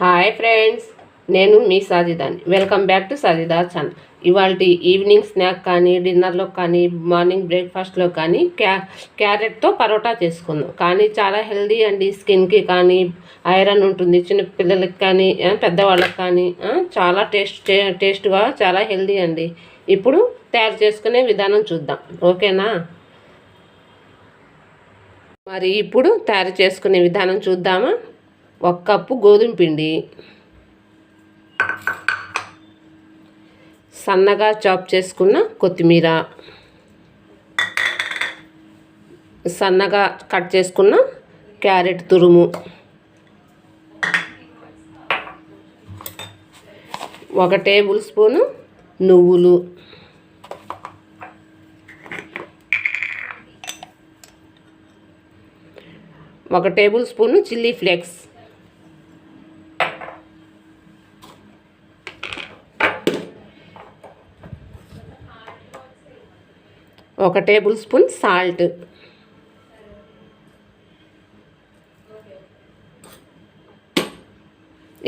Hi friends నేను మీ సాజిదాని. Welcome back to Sajida channel. ఇవాళ ఈవినింగ్ స్నాక్ కానీ డిన్నర్లో కానీ మార్నింగ్ బ్రేక్ఫాస్ట్లో కానీ క్యా క్యారెట్తో పరోటా చేసుకుందాం. కానీ చాలా హెల్దీ అండి స్కిన్కి కానీ ఐరన్ ఉంటుంది చిన్న పిల్లలకి కానీ పెద్దవాళ్ళకి కానీ చాలా టేస్ట్ టేస్ట్గా చాలా హెల్దీ అండి. ఇప్పుడు తయారు చేసుకునే విధానం చూద్దాం. ఓకేనా? మరి ఇప్పుడు తయారు చేసుకునే విధానం చూద్దామా? ఒక కప్పు గోధుమ పిండి. సన్నగా చాప్ చేసుకున్న కొత్తిమీర. సన్నగా కట్ చేసుకున్న క్యారెట్ తురుము. ఒక టేబుల్ స్పూను నువ్వులు. ఒక టేబుల్ స్పూను చిల్లీ ఫ్లేక్స్. ఒక టేబుల్ స్పూన్ సాల్ట్.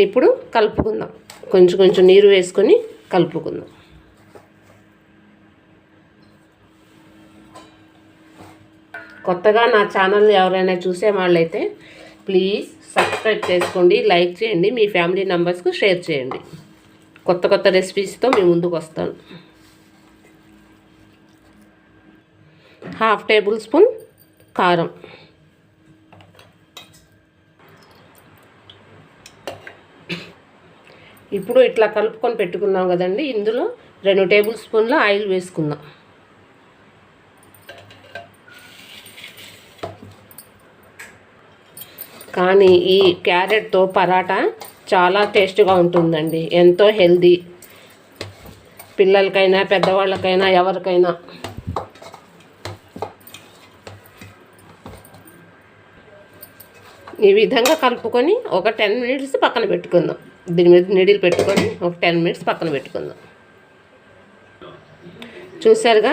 ఇప్పుడు కలుపుకుందాం. కొంచెం కొంచెం నీరు వేసుకొని కలుపుకుందాం. కొత్తగా నా ఛానల్ ఎవరైనా చూసే వాళ్ళైతే ప్లీజ్ సబ్స్క్రైబ్ చేసుకోండి లైక్ చేయండి మీ ఫ్యామిలీ మెంబర్స్కు షేర్ చేయండి. కొత్త కొత్త రెసిపీస్తో మీ ముందుకు వస్తాను. హాఫ్ టేబుల్ స్పూన్ కారం. ఇప్పుడు ఇట్లా కలుపుకొని పెట్టుకున్నాం కదండి ఇందులో రెండు టేబుల్ స్పూన్ల ఆయిల్ వేసుకుందాం. కానీ ఈ క్యారెట్తో పరాటా చాలా టేస్ట్గా ఉంటుందండి ఎంతో హెల్దీ పిల్లలకైనా పెద్దవాళ్ళకైనా ఎవరికైనా. ఈ విధంగా కలుపుకొని ఒక టెన్ మినిట్స్ పక్కన పెట్టుకుందాం. దీని మీద నీడిల్ పెట్టుకొని ఒక టెన్ మినిట్స్ పక్కన పెట్టుకుందాం. చూసారుగా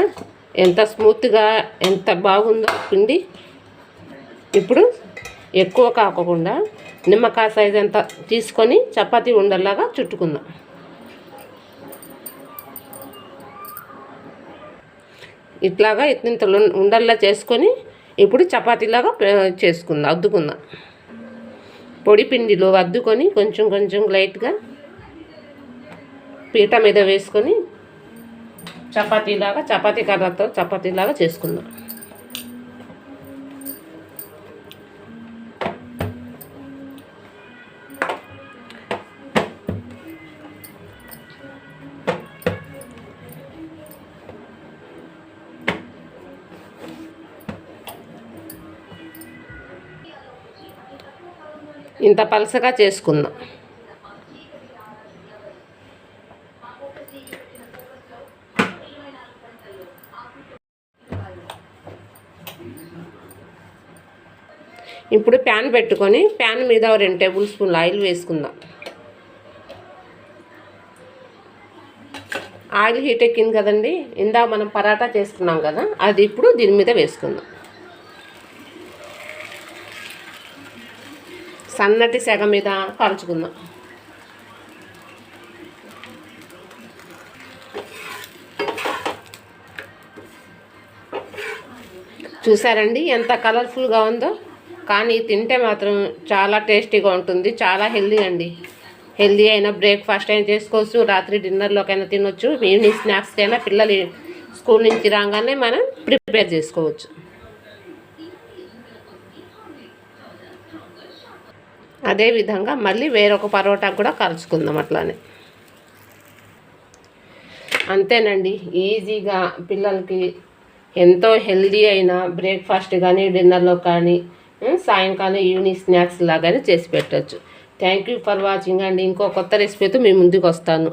ఎంత స్మూత్గా ఎంత బాగుందో పిండి. ఇప్పుడు ఎక్కువ కాకుండా నిమ్మకాయ సైజ్ ఎంత తీసుకొని చపాతీ ఉండల్లాగా చుట్టుకుందాం. ఇట్లాగా ఇంత ఉండల్లా చేసుకొని ఇప్పుడు చపాతీలాగా చేసుకుందాం అద్దుకుందాం. పొడి పిండిలో అద్దుకొని కొంచెం కొంచెం లైట్గా పీట మీద వేసుకొని చపాతీలాగా చపాతీ కర్రతో చపాతీలాగా చేసుకుందాం. ఇంత పలసగా చేసుకుందాం. ఇప్పుడు ప్యాన్ పెట్టుకొని ప్యాన్ మీద రెండు టేబుల్ స్పూన్లు ఆయిల్ వేసుకుందాం. ఆయిల్ హీట్ ఎక్కింది కదండి ఇందా మనం పరాటా చేసుకున్నాం కదా అది ఇప్పుడు దీని మీద వేసుకుందాం. సన్నటి సెగ మీద కాల్చుకుందాం చూసారండి ఎంత కలర్ఫుల్గా ఉందో? కానీ తింటే మాత్రం చాలా టేస్టీగా ఉంటుంది చాలా హెల్దీ అండి. హెల్దీ అయినా బ్రేక్ఫాస్ట్ అయినా చేసుకోవచ్చు రాత్రి డిన్నర్లోకైనా తినొచ్చు ఈవినింగ్ స్నాక్స్కైనా పిల్లలు స్కూల్ నుంచి రాగానే మనం ప్రిపేర్ చేసుకోవచ్చు. అదేవిధంగా మళ్ళీ వేరొక పరోటా కూడా కలుసుకుందాం అట్లానే. అంతేనండి ఈజీగా పిల్లలకి ఎంతో హెల్దీ అయిన బ్రేక్ఫాస్ట్ కానీ డిన్నర్లో కానీ సాయంకాలం ఈవినింగ్ స్నాక్స్ లాగానే చేసి పెట్టచ్చు. థ్యాంక్ యూ ఫర్ వాచింగ్ అండి. ఇంకో కొత్త రెసిపీతో మీ ముందుకు వస్తాను.